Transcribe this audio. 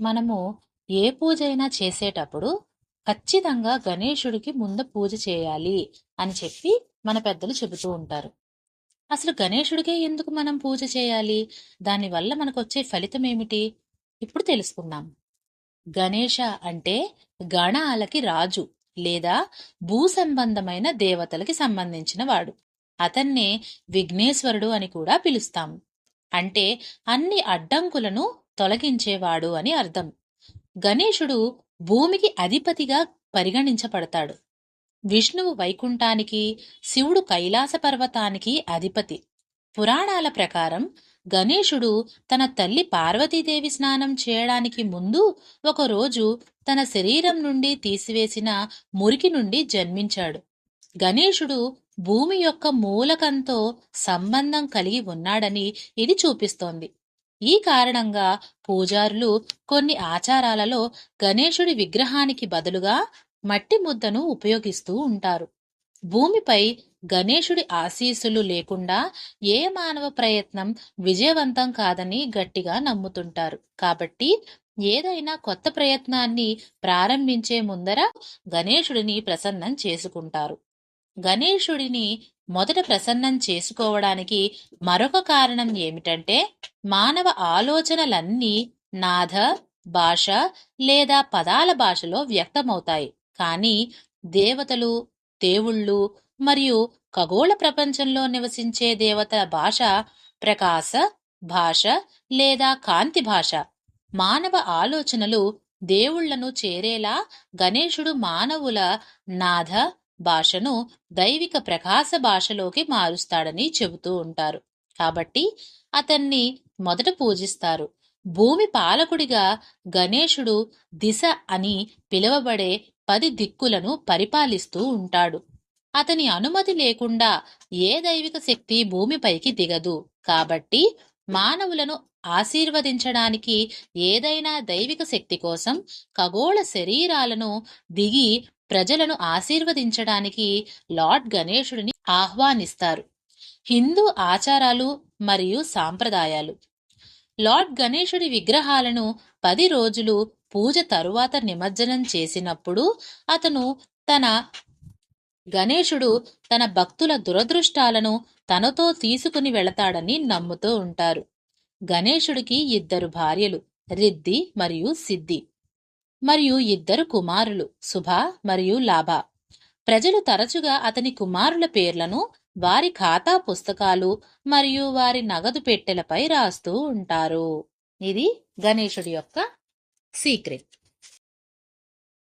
మనము ఏ పూజ అయినా చేసేటప్పుడు ఖచ్చితంగా గణేశుడికి ముందు పూజ చేయాలి అని చెప్పి మన పెద్దలు చెబుతూ ఉంటారు. అసలు గణేశుడికే ఎందుకు మనం పూజ చేయాలి? దానివల్ల మనకు వచ్చే ఫలితం ఏమిటి? ఇప్పుడు తెలుసుకుందాం. గణేష అంటే గణాలకి రాజు లేదా భూ సంబంధమైన దేవతలకి సంబంధించిన వాడు. అతన్నే విఘ్నేశ్వరుడు అని కూడా పిలుస్తాం. అంటే అన్ని అడ్డంకులను తొలగించేవాడు అని అర్థం. గణేశుడు భూమికి అధిపతిగా పరిగణించబడతాడు. విష్ణువు వైకుంఠానికి శివుడు కైలాస పర్వతానికి అధిపతి. పురాణాల ప్రకారం గణేశుడు తన తల్లి పార్వతీదేవి స్నానం చేయడానికి ముందు ఒకరోజు తన శరీరం నుండి తీసివేసిన మురికి నుండి జన్మించాడు. గణేశుడు భూమి యొక్క మూలకంతో సంబంధం కలిగి ఉన్నాడని ఇది చూపిస్తోంది. ఈ కారణంగా పూజారులు కొన్ని ఆచారాలలో గణేశుడి విగ్రహానికి బదులుగా మట్టి ముద్దను ఉపయోగిస్తూ ఉంటారు. భూమిపై గణేశుడి ఆశీస్సులు లేకుండా ఏ మానవ ప్రయత్నం విజయవంతం కాదని గట్టిగా నమ్ముతుంటారు. కాబట్టి ఏదైనా కొత్త ప్రయత్నాన్ని ప్రారంభించే ముందర గణేశుడిని ప్రసన్నం చేసుకుంటారు. గణేశుడిని మొదట ప్రసన్నం చేసుకోవడానికి మరొక కారణం ఏమిటంటే మానవ ఆలోచనలన్నీ నాథ భాష లేదా పదాల భాషలో వ్యక్తమవుతాయి. కానీ దేవతలు దేవుళ్ళు మరియు ఖగోళ ప్రపంచంలో నివసించే దేవతల భాష ప్రకాశ భాష లేదా కాంతి భాష. మానవ ఆలోచనలు దేవుళ్ళను చేరేలా గణేశుడు మానవుల నాథ భాషను దైవిక ప్రకాశ భాషలోకి మారుస్తాడని చెబుతూ ఉంటారు. కాబట్టి అతన్ని మొదట పూజిస్తారు. భూమి పాలకుడిగా గణేశుడు దిశ అని పిలువబడే పది దిక్కులను పరిపాలిస్తూ ఉంటాడు. అతని అనుమతి లేకుండా ఏ దైవిక శక్తి భూమిపైకి దిగదు. కాబట్టి మానవులను ఆశీర్వదించడానికి ఏదైనా దైవిక శక్తి కోసం ఖగోళ శరీరాలను దిగి ప్రజలను ఆశీర్వదించడానికి లార్డ్ గణేశుడిని ఆహ్వానిస్తారు. హిందూ ఆచారాలు మరియు సాంప్రదాయాలు. లార్డ్ గణేశుడి విగ్రహాలను పది రోజులు పూజ తరువాత నిమజ్జనం చేసినప్పుడు అతను తన గణేశుడు తన భక్తుల దురదృష్టాలను తనతో తీసుకుని వెళతాడని నమ్ముతూ ఉంటారు. గణేశుడికి ఇద్దరు భార్యలు రిద్ది మరియు సిద్ధి మరియు ఇద్దరు కుమారులు శుభ మరియు లాభ. ప్రజలు తరచుగా అతని కుమారుల పేర్లను వారి ఖాతా పుస్తకాలు మరియు వారి నగదు పెట్టెలపై రాస్తూ ఉంటారు. ఇది గణేశుడి యొక్క సీక్రెట్.